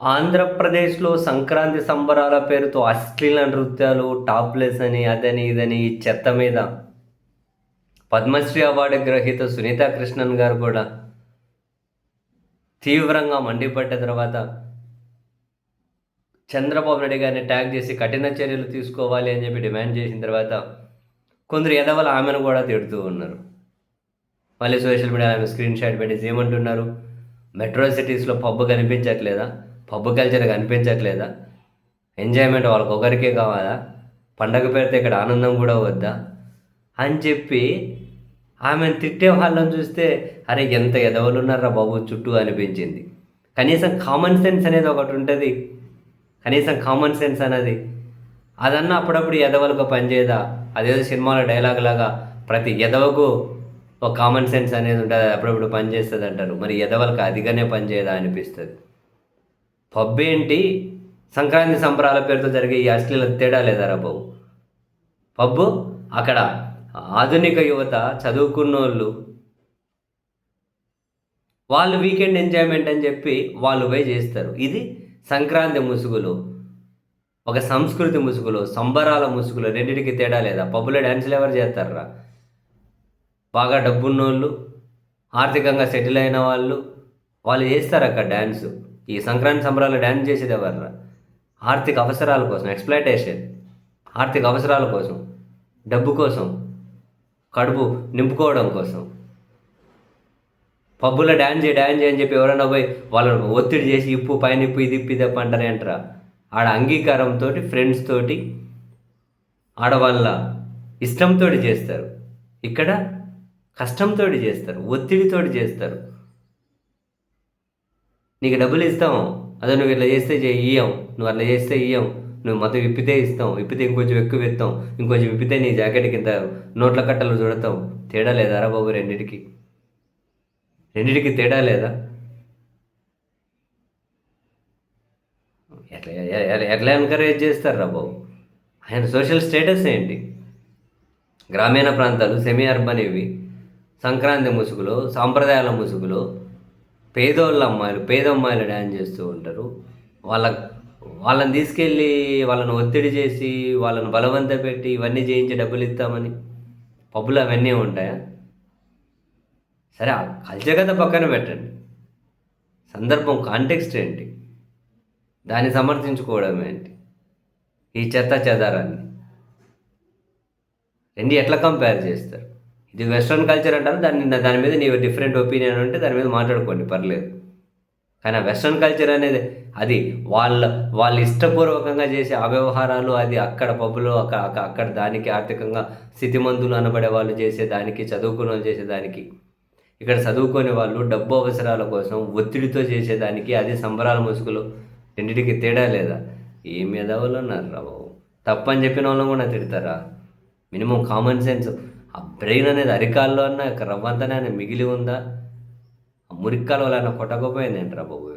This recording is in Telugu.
ఆంధ్రప్రదేశ్లో సంక్రాంతి సంబరాల పేరుతో అశ్లీల నృత్యాలు టాప్లెస్ అని అదని ఇదని ఈ చెత్త మీద. పద్మశ్రీ అవార్డు గ్రహీత సునీత కృష్ణన్ గారు కూడా తీవ్రంగా మండిపడ్డ తర్వాత చంద్రబాబు నాయుడు గారిని ట్యాగ్ చేసి కఠిన చర్యలు తీసుకోవాలి అని చెప్పి డిమాండ్ చేసిన తర్వాత కొందరు ఎదవల ఆమెను కూడా తిడుతూ ఉన్నారు. మళ్ళీ సోషల్ మీడియా ఆమె స్క్రీన్ షాట్ పెట్టేసి ఏమంటున్నారు? మెట్రో సిటీస్లో పబ్బు కనిపించట్లేదా? పబ్బు కల్చర్ కనిపించట్లేదా? ఎంజాయ్మెంట్ వాళ్ళకి ఒకరికే కావాలా? పండగ పెడితే ఇక్కడ ఆనందం కూడా వద్దా? అని చెప్పి ఆమెను తిట్టే వాళ్ళని చూస్తే అరే ఎంత ఎదవలు ఉన్నారా బాబు చుట్టూ అనిపించింది. కనీసం కామన్ సెన్స్ అనేది ఒకటి ఉంటుంది. కనీసం కామన్ సెన్స్ అనేది అదన్నా అప్పుడప్పుడు ఎదవలకు పనిచేయదా అదేదో సినిమాలో డైలాగ్ లాగా ప్రతి ఎదవకు ఒక కామన్ సెన్స్ అనేది ఉంటుంది. అప్పుడప్పుడు పనిచేస్తుంది అంటారు మరి ఎదవలకు అదిగానే పనిచేయదా అనిపిస్తుంది. పబ్ ఏంటి? సంక్రాంతి సంబరాల పేరుతో జరిగే ఈ అశ్లీల తేడా లేదారా బాబు? పబ్బు అక్కడ ఆధునిక యువత చదువుకున్న వాళ్ళు వాళ్ళు వీకెండ్ ఎంజాయ్మెంట్ అని చెప్పి వాళ్ళు పోయి చేస్తారు. ఇది సంక్రాంతి ముసుగులు ఒక సంస్కృతి ముసుగులు సంబరాల ముసుగులు రెండింటికి తేడా లేదా? పబ్బులో డ్యాన్సులు ఎవరు చేస్తారా? బాగా డబ్బున్నోళ్ళు ఆర్థికంగా సెటిల్ అయిన వాళ్ళు వాళ్ళు చేస్తారు అక్కడ డ్యాన్సు ఈ సంక్రాంతి సంబరాలు డ్యాన్స్ చేసేది ఎవర్రా? ఆర్థిక అవసరాల కోసం ఎక్స్ప్లాయిటేషన్ ఆర్థిక అవసరాల కోసం డబ్బు కోసం కడుపు నింపుకోవడం కోసం. పబ్బులో డ్యాన్స్ చేయి డ్యాన్స్ చేయని అని చెప్పి ఎవరైనా పోయి వాళ్ళని ఒత్తిడి చేసి ఇప్పు పైన ఇప్పు ఇది ఇప్పు ఇది ఇప్పు ఆడ అంగీకారంతో ఫ్రెండ్స్ తోటి ఆడవాళ్ళ ఇష్టంతో చేస్తారు. ఇక్కడ కష్టంతో చేస్తారు ఒత్తిడితోటి చేస్తారు. నీకు డబ్బులు ఇస్తాం. అదే నువ్వు ఇట్లా చేస్తే చెయ్యి ఇయ్యం. నువ్వు అట్లా చేస్తే ఇయ్యం. నువ్వు మొత్తం విప్పితే ఇస్తాం. విప్పితే ఇంకొంచెం ఎక్కువ ఇస్తాం. ఇంకొంచెం విప్పితే నీ జాకెట్ కింద నోట్ల కట్టలు చూడతాం. తేడా లేదారా బాబు రెండింటికి? రెండింటికి తేడా లేదా? ఎట్లా ఎట్లా ఎంకరేజ్ చేస్తారు బాబు? ఆయన సోషల్ స్టేటస్ ఏంటి? గ్రామీణ ప్రాంతాలు సెమీ అర్బన్ ఇవి. సంక్రాంతి ముసుగులో సాంప్రదాయాల ముసుగులో పేదోళ్ళ అమ్మాయిలు పేద అమ్మాయిలు డ్యాన్స్ చేస్తూ ఉంటారు. వాళ్ళ వాళ్ళని తీసుకెళ్ళి వాళ్ళని ఒత్తిడి చేసి వాళ్ళని బలవంత పెట్టి ఇవన్నీ చేయించి డబ్బులు ఇస్తామని పబ్బులు అవన్నీ ఉంటాయా? సరే ఆ కల్చర్ కథ పక్కన పెట్టండి. సందర్భం కాంటెక్స్ట్ ఏంటి? దాన్ని సమర్థించుకోవడం ఏంటి? ఈ చెత్త చెదారాన్ని. రెండు ఎట్లా కంపేర్ చేస్తారు? ఇది వెస్ట్రన్ కల్చర్ అంటారు దాన్ని దాని మీద నీ డిఫరెంట్ ఒపీనియన్ ఉంటే దాని మీద మాట్లాడుకోండి పర్లేదు. కానీ ఆ వెస్ట్రన్ కల్చర్ అనేది అది వాళ్ళ వాళ్ళు ఇష్టపూర్వకంగా చేసే అవ్యవహారాలు అది అక్కడ పబ్బులో అక్కడ అక్కడ దానికి ఆర్థికంగా స్థితిమంతులు అనబడే వాళ్ళు చేసే దానికి చదువుకున్న వాళ్ళు చేసేదానికి ఇక్కడ చదువుకునే వాళ్ళు డబ్బు అవసరాల కోసం ఒత్తిడితో చేసేదానికి అది సంబరాల ముసుగులు రెండింటికి తేడా లేదా? ఏ ఎదవలు ఉన్నారు రా బాబు. తప్పని చెప్పిన వాళ్ళని కూడా తిడతారా? మినిమం కామన్ సెన్స్ ఆ బ్రెయిన్ అనేది అరికాల్లో అన్న రవ్వంతనే అని మిగిలి ఉందా? ఆ మురిక్కాల వల్ల కొట్టకపోయింది ఏంట్రా బాబు